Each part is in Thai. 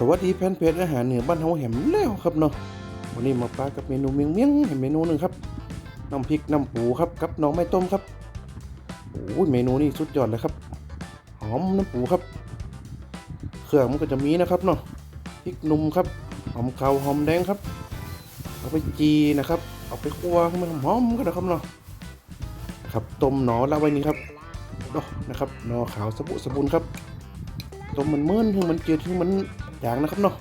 สวัสดีแฟนเพจอาหารเหนือบ้านเฮาแหมแล้วครับเนาะวันนี้มาปลากับเมนูเมียงเมียงเห็นเมนูหนึ่งครับน้ำพริกน้ำปูครับกับน้องไม้ต้มครับโอ้ยเมนูนี้สุดยอดเลยครับ หอมน้ำปูครับ เครื่องมันก็จะมีนะครับเนาะพริกหนุ่มครับหอมขาวหอมแดงครับ เอาไปจีนะครับ เอาไปคั่วให้มันหอมกันนะครับเนาะครับต้มหนอละไว้นี่ครับเนาะนะครับหนอขาวสะบุสบุนครับต้มมันเมื่นถึงมันเจืดถึงมัน จางนะครับเนาะ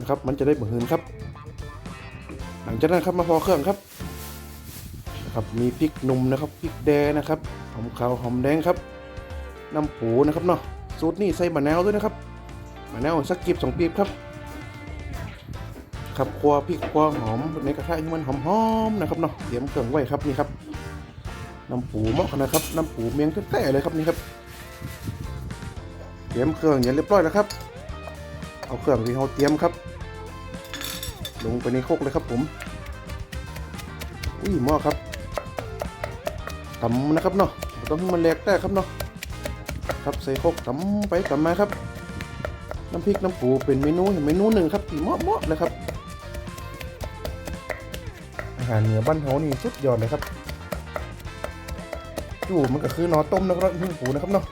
นะครับมันจะได้บ่หืนครับ หลังจากนั้นครับมาพอเครื่องครับนะครับมีพริกหนุ่มนะครับพริกแดงนะครับหอมขาวหอมแดงครับน้ำปูนะครับเนาะสูตรนี้ใส่มะนาวด้วยนะครับมะนาวสักกีบสองปีบครับครับคั่วพริกคั่วหอมในกระทะให้มันหอมๆนะครับเนาะเตรียมเครื่องไว้ครับนี่ครับน้ำปูเหมาะนาดครับน้ำปูเมียงแท้ๆเลยครับนี่ครับเตรียมเครื่องอย่างเรียบร้อยแล้วครับ เอาเครื่องที่เราเตรียมครับ ลงไปในโคกเลยครับผมอุ้ยหม้อครับตำนะครับเนาะต้องให้มันแหลกได้ครับเนาะครับใส่โคกตำไปตำมาครับ น้ำพริกน้ำปูเป็นเมนูเห็นเมนูหนึ่งครับที่เหมาะเหมาะเลยครับ อาหารเหนือบ้านเฮานี่สุดยอดเลยครับจู่มันก็คือนอต้มนะครับน้ำพริกปูนะครับเนาะ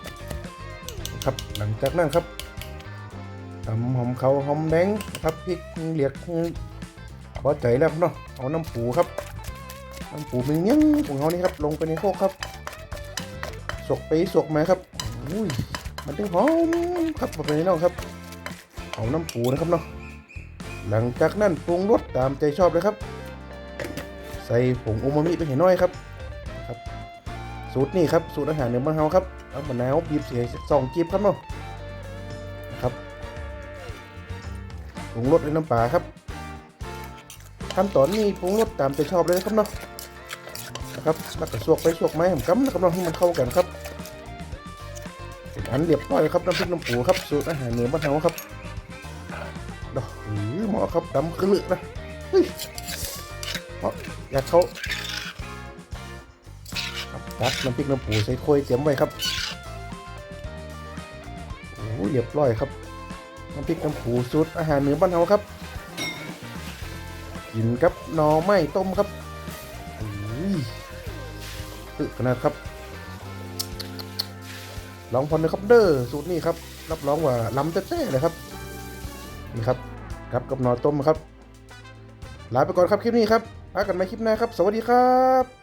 ครับ หลังจากนั้นครับ ตำหอมเขาหอมแดงครับพริกเหลียกพอใจแล้วครับเนาะเอาน้ำปูครับน้ำปูเป็นเนี้ยงของเขานี่ครับ ลงไปในโคกครับสกไปสกมาครับอุ้ยมันถึงหอมครับมาเป็นน้องครับเอาน้ำปูนะครับเนาะหลังจากนั้นปรุงรสตามใจชอบเลยครับ ใส่ผงอูมามิไปเห็นน้อยครับครับ สูตรนี่ครับสูตรอาหารเหนือบ้านเฮาครับเอามะนาวบีบเสียสองกีบครับเนาะ ปรุงรสด้วยน้ำปลาครับขั้นตอนนี้ปรุงรสตามใจชอบเลยนะครับเนาะนะครับแล้วก็สวกไปสวกไม้ผมกันะครับเนาะให้มันเข้ากันครับเป็นอันเรียบร้อยครับน้ำพริกน้ำปูครับสูตรอาหารเหนือบ้านเฮาครับดอกหือหมอครับดำกระลึกนะเฮ้ยเหมาะอยากเขาครับตักน้ำพริกน้ำปูใส่ถ้วยเตรียมไว้ครับโอ้เรียบร้อยครับ น้ำพริกน้ำปูสูตรอาหารเหนือบ้านเฮาครับ กินกับหน่อไม้ต้มครับโอ้ยตึกขนาดครับลองพอเลยครับเด้อสูตรนี้ครับ รับรองว่าล้ำแท้ๆเลยครับนี่ครับครับกับหน่อต้มครับลาไปก่อนครับคลิปนี้ครับพากันใหม่คลิปหน้าครับ สวัสดีครับ